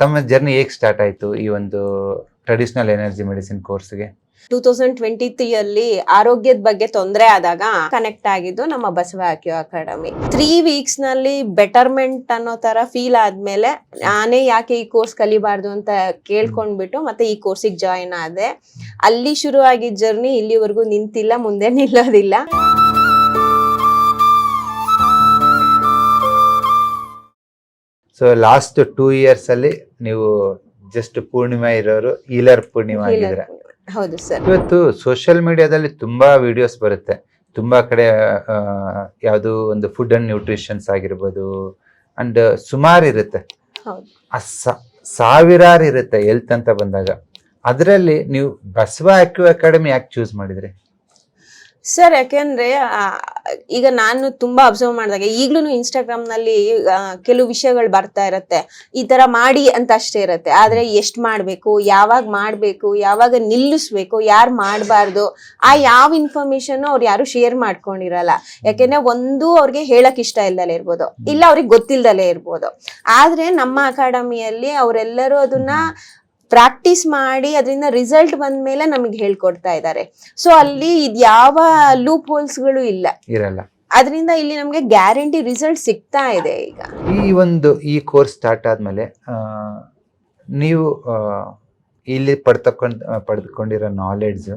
ತಮ್ಮ ಜರ್ನಿ ಹೇಗೆ ಸ್ಟಾರ್ಟ್ ಆಯ್ತು ಈ ಒಂದು ಟ್ರೆಡಿಷನಲ್ ಎನರ್ಜಿ ಮೆಡಿಸಿನ್ ಕೋರ್ಸ್ಗೆ ಟೂ ತೌಸಂಡ್ ಟ್ವೆಂಟಿ ತ್ರೀ ಅಲ್ಲಿ ಆರೋಗ್ಯದ ಬಗ್ಗೆ ತೊಂದರೆ ಆದಾಗ ಕನೆಕ್ಟ್ ಆಗಿದ್ದು ನಮ್ಮ ಬಸವ ಆಕ್ಯೋ ಅಕಾಡೆಮಿ. ತ್ರೀ ವೀಕ್ಸ್ನಲ್ಲಿ ಬೆಟರ್ಮೆಂಟ್ ಅನ್ನೋ ತರ ಫೀಲ್ ಆದ್ಮೇಲೆ ನಾನೇ ಯಾಕೆ ಈ ಕೋರ್ಸ್ ಕಲಿಬಾರ್ದು ಅಂತ ಕೇಳ್ಕೊಂಡ್ಬಿಟ್ಟು ಮತ್ತೆ ಈ ಕೋರ್ಸಿಗೆ ಜಾಯಿನ್ ಆದೆ. ಅಲ್ಲಿ ಶುರು ಆಗಿದ್ದ ಜರ್ನಿ ಇಲ್ಲಿವರೆಗೂ ನಿಂತಿಲ್ಲ, ಮುಂದೆ ನಿಲ್ಲೋದಿಲ್ಲ. ಸೊ ಲಾಸ್ಟ್ ಟೂ ಇಯರ್ಸ್ ಅಲ್ಲಿ ನೀವು ಜಸ್ಟ್ ಪೂರ್ಣಿಮಾ ಇರೋರು ಈಲರ್ ಪೂರ್ಣಿಮಾ ಆಗಿದ್ರೆ ಹೌದು ಸರ್. ಇವತ್ತು ಸೋಷಿಯಲ್ ಮೀಡಿಯಾದಲ್ಲಿ ತುಂಬಾ ವಿಡಿಯೋಸ್ ಬರುತ್ತೆ. ತುಂಬಾ ಕಡೆ ಯಾವುದು ಒಂದು ಫುಡ್ ಅಂಡ್ ನ್ಯೂಟ್ರಿಷನ್ಸ್ ಆಗಿರ್ಬೋದು ಅಂಡ್ ಸುಮಾರು ಇರುತ್ತೆ. ಸಾವಿರಾರು ಇರುತ್ತೆ ಹೆಲ್ತ್ ಅಂತ ಬಂದಾಗ. ಅದರಲ್ಲಿ ನೀವು ಬಸವ ಅಕ್ಯೂ ಅಕಾಡೆಮಿ ಯಾಕೆ ಚೂಸ್ ಮಾಡಿದ್ರಿ? ಸರ್ ಯಾಕೆಂದ್ರೆ ಈಗ ನಾನು ತುಂಬಾ ಅಬ್ಸರ್ವ್ ಮಾಡಿದಾಗ ಈಗ್ಲೂ ಇನ್ಸ್ಟಾಗ್ರಾಮ್ನಲ್ಲಿ ಕೆಲವು ವಿಷಯಗಳು ಬರ್ತಾ ಇರತ್ತೆ. ಈ ತರ ಮಾಡಿ ಅಂತ ಅಷ್ಟೇ ಇರತ್ತೆ. ಆದ್ರೆ ಎಷ್ಟ್ ಮಾಡ್ಬೇಕು, ಯಾವಾಗ ಮಾಡ್ಬೇಕು, ಯಾವಾಗ ನಿಲ್ಲಿಸ್ಬೇಕು, ಯಾರು ಮಾಡಬಾರ್ದು, ಆ ಯಾವ ಇನ್ಫಾರ್ಮೇಶನ್ ಅವ್ರು ಯಾರು ಶೇರ್ ಮಾಡ್ಕೊಂಡಿರಲ್ಲ. ಯಾಕೆಂದ್ರೆ ಒಂದು ಅವ್ರಿಗೆ ಹೇಳಕ್ ಇಷ್ಟ ಇಲ್ದಲೇ ಇರ್ಬೋದು. ಇಲ್ಲ ಅವ್ರಿಗೆ ಗೊತ್ತಿಲ್ದಲೇ ಇರ್ಬೋದು. ಆದ್ರೆ ನಮ್ಮ ಅಕಾಡೆಮಿಯಲ್ಲಿ ಅವರೆಲ್ಲರೂ ಅದನ್ನ ಪ್ರಾಕ್ಟೀಸ್ ಮಾಡಿ ಅದರಿಂದ ರಿಸಲ್ಟ್ ಬಂದ ಮೇಲೆ ನಮಗೆ ಹೇಳ್ಕೊಡ್ತಾ ಇದ್ದಾರೆ ಸೊ ಅಲ್ಲಿ ಇದ್ಯಾವ ಲೂಪ್ ಹೋಲ್ಸ್ಗಳು ಇಲ್ಲ. ಇರಲ್ಲ. ಅದರಿಂದ ಇಲ್ಲಿ ನಮಗೆ ಗ್ಯಾರಂಟಿ ರಿಸಲ್ಟ್ ಸಿಗ್ತಾ ಇದೆ ಈಗ. ಈ ಒಂದು ಈ ಕೋರ್ಸ್ ಸ್ಟಾರ್ಟ್ ಆದ್ಮೇಲೆ ನೀವು ಇಲ್ಲಿ ಪಡ್ತಕೊಂಡ್ ಪಡೆದುಕೊಂಡಿರೋ ನಾಲೆಡ್ಜ್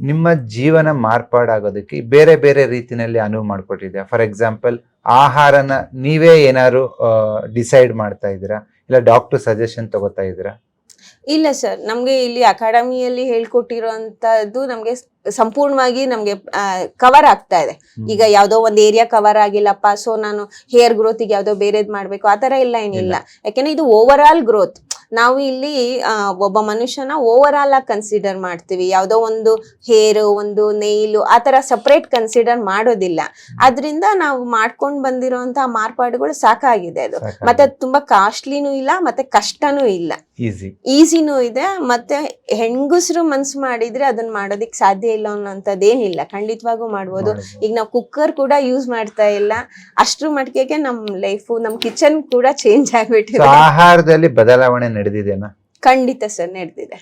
ನಿಮ್ಮ ಜೀವನ ಮಾರ್ಪಾಡಾಗೋದಕ್ಕೆ ಬೇರೆ ಬೇರೆ ರೀತಿಯಲ್ಲಿ ಅನುವು ಮಾಡಿಕೊಟ್ಟಿದೆ. ಫಾರ್ ಎಕ್ಸಾಂಪಲ್ ಆಹಾರನ ನೀವೇ ಏನಾದ್ರು ಡಿಸೈಡ್ ಮಾಡ್ತಾ ಇದ್ದೀರಾ? ಇಲ್ಲ ಡಾಕ್ಟರ್ ಸಜೆಷನ್ ತಗೋತಾ ಇದ್ದೀರಾ? ಇಲ್ಲ ಸರ್ ನಮಗೆ ಇಲ್ಲಿ ಅಕಾಡೆಮಿಯಲ್ಲಿ ಹೇಳ್ಕೊಟ್ಟಿರೋಂಥದ್ದು ನಮಗೆ ಸಂಪೂರ್ಣವಾಗಿ ನಮಗೆ ಕವರ್ ಆಗ್ತಾ ಇದೆ. ಈಗ ಯಾವುದೋ ಒಂದು ಏರಿಯಾ ಕವರ್ ಆಗಿಲ್ಲಪ್ಪ ಸೊ ನಾನು ಹೇರ್ ಗ್ರೋತಿಗೆ ಯಾವುದೋ ಬೇರೆದು ಮಾಡಬೇಕು ಆ ಥರ ಎಲ್ಲ ಏನಿಲ್ಲ. ಯಾಕೆಂದ್ರೆ ಇದು ಓವರ್ ಆಲ್ ಗ್ರೋತ್ ನಾವು ಇಲ್ಲಿ ಒಬ್ಬ ಮನುಷ್ಯನ ಓವರ್ ಆಲ್ ಆಗಿ ಕನ್ಸಿಡರ್ ಮಾಡ್ತೀವಿ. ಯಾವುದೋ ಒಂದು ಹೇರ್ ಒಂದು ನೈಲು ಆ ಥರ ಸಪ್ರೇಟ್ ಕನ್ಸಿಡರ್ ಮಾಡೋದಿಲ್ಲ. ಅದರಿಂದ ನಾವು ಮಾಡ್ಕೊಂಡ್ ಬಂದಿರೋಂತ ಮಾರ್ಪಾಡುಗಳು ಸಾಕಾಗಿದೆ ಅದು. ಮತ್ತೆ ತುಂಬಾ ಕಾಸ್ಟ್ಲಿನೂ ಇಲ್ಲ ಮತ್ತೆ ಕಷ್ಟನೂ ಇಲ್ಲ. ಈಸಿ ಈಸಿನೂ ಇದೆ ಮತ್ತೆ ಹೆಂಗಸರು ಮನ್ಸು ಮಾಡಿದ್ರೆ ಅದನ್ನ ಮಾಡೋದಿಕ್ ಸಾಧ್ಯ ಇಲ್ಲ ಅನ್ನೋಂಥದ್ದೇನಿಲ್ಲ. ಖಂಡಿತವಾಗೂ ಮಾಡ್ಬೋದು. ಈಗ ನಾವು ಕುಕ್ಕರ್ ಕೂಡ ಯೂಸ್ ಮಾಡ್ತಾ ಇಲ್ಲ. ಅಷ್ಟ್ರ ಮಟ್ಟಿಗೆ ನಮ್ ಲೈಫು ನಮ್ ಕಿಚನ್ ಕೂಡ ಚೇಂಜ್ ಆಗ್ಬಿಟ್ಟಿದೆ. ಆಹಾರದಲ್ಲಿ ಬದಲಾವಣೆ ನಡೆದಿದೆನಾ ಖಂಡಿತ ಸರ್ ನಡೆದಿದೆ.